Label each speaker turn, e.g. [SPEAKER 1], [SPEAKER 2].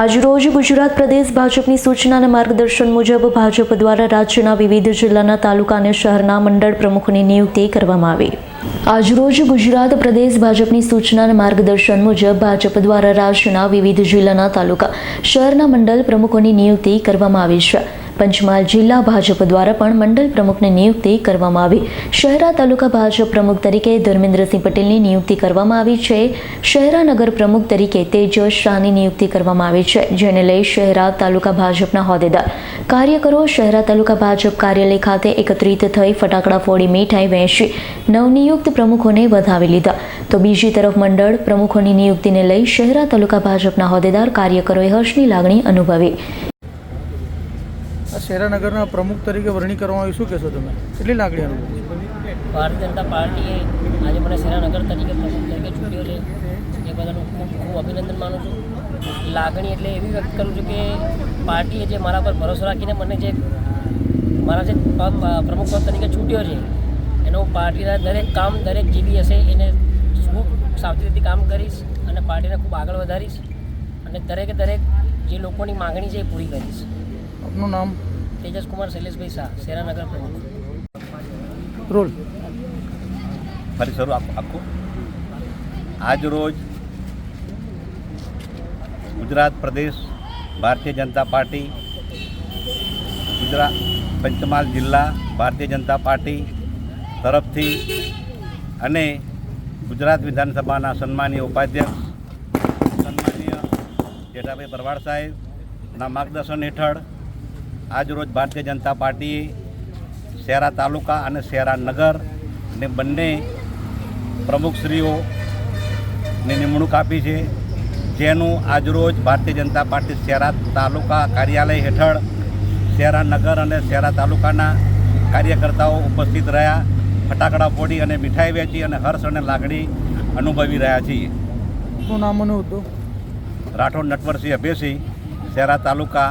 [SPEAKER 1] આજરોજ ગુજરાત પ્રદેશ ભાજપની સૂચના અને માર્ગદર્શન મુજબ ભાજપ દ્વારા રાજ્યના વિવિધ જિલ્લાના તાલુકા અને શહેરના મંડળ પ્રમુખની નિયુક્તિ કરવામાં આવી. આજરોજ ગુજરાત પ્રદેશ ભાજપની સૂચના અને માર્ગદર્શન મુજબ ભાજપ દ્વારા રાજ્યના વિવિધ જિલ્લાના તાલુકા, શહેરના મંડળ પ્રમુખોની નિયુક્તિ કરવામાં આવી છે. પંચમહાલ જિલ્લા ભાજપ દ્વારા પણ મંડળ પ્રમુખની નિયુક્તિ કરવામાં આવી. શહેરા તાલુકા ભાજપ પ્રમુખ તરીકે ધર્મેન્દ્રસિંહ પટેલની નિયુક્તિ કરવામાં આવી છે. શહેરા નગર પ્રમુખ તરીકે તેજસ શાહની નિયુક્તિ કરવામાં આવી છે, જેને લઈ શહેરા તાલુકા ભાજપના હોદ્દેદાર. કાર્યકરો શહેરા તાલુકા ભાજપ કાર્યાલય ખાતે એકત્રિત થઈ ફટાકડા ફોડી મીઠાઈ વહેંચી નવનિયુક્ત પ્રમુખોને વધાવી લીધા. તો બીજી તરફ મંડળ પ્રમુખોની નિયુક્તિને લઈ શહેરા તાલુકા ભાજપના હોદ્દેદાર કાર્યકરોએ હર્ષની લાગણી અનુભવી.
[SPEAKER 2] આ શહેરાનગરના પ્રમુખ તરીકે વરણી કરવામાં આવી. શું કહેશો તમે? કેટલી લાગણી અનુભવ
[SPEAKER 3] ભારતીય જનતા પાર્ટીએ આજે મને શેરાનગર તરીકે પ્રમુખ તરીકે ચૂંટ્યો છે. એ બધાનું ખૂબ ખૂબ અભિનંદન માનું છું. લાગણી એટલે એવી વ્યક્ત કરું છું કે પાર્ટીએ જે મારા પર ભરોસો રાખીને મને જે મારા જે પ્રમુખ પદ તરીકે ચૂંટ્યો છે, એનો પાર્ટીના દરેક કામ, દરેક જીવી હશે એને ખૂબ સાવચેતીથી કામ કરીશ અને પાર્ટીને ખૂબ આગળ વધારીશ અને દરેકે દરેક જે લોકોની માગણી છે એ પૂરી કરીશ.
[SPEAKER 2] આપનું નામ
[SPEAKER 3] તેજસ કુમાર શૈલેષભાઈ શાહ સેનાનગર પ્રમુખ
[SPEAKER 2] રોલ
[SPEAKER 4] ફરી શરૂ આપ- આજ રોજ ગુજરાત પ્રદેશ ભારતીય જનતા પાર્ટી ગુજરાત પંચમહાલ જિલ્લા ભારતીય જનતા પાર્ટી તરફથી અને ગુજરાત વિધાનસભાના સન્માનીય ઉપાધ્યક્ષ સન્માનીય જેઠાભાઈ ભરવાડ સાહેબના માર્ગદર્શન હેઠળ આજરોજ ભારતીય જનતા પાર્ટીએ શહેરા તાલુકા અને શહેરા નગર ને બંને પ્રમુખશ્રીઓની નિમણૂક આપી છે. જેનું આજરોજ ભારતીય જનતા પાર્ટી શહેરા તાલુકા કાર્યાલય હેઠળ શહેરા નગર અને શહેરા તાલુકાના કાર્યકર્તાઓ ઉપસ્થિત રહ્યા. ફટાકડા ફોડી અને મીઠાઈ વેચી અને હર્ષ અને લાગણી અનુભવી રહ્યા છીએ.
[SPEAKER 2] શું નામ હતું
[SPEAKER 4] રાઠોડ નટવરસિંહ અભયસિંહ શહેરા તાલુકા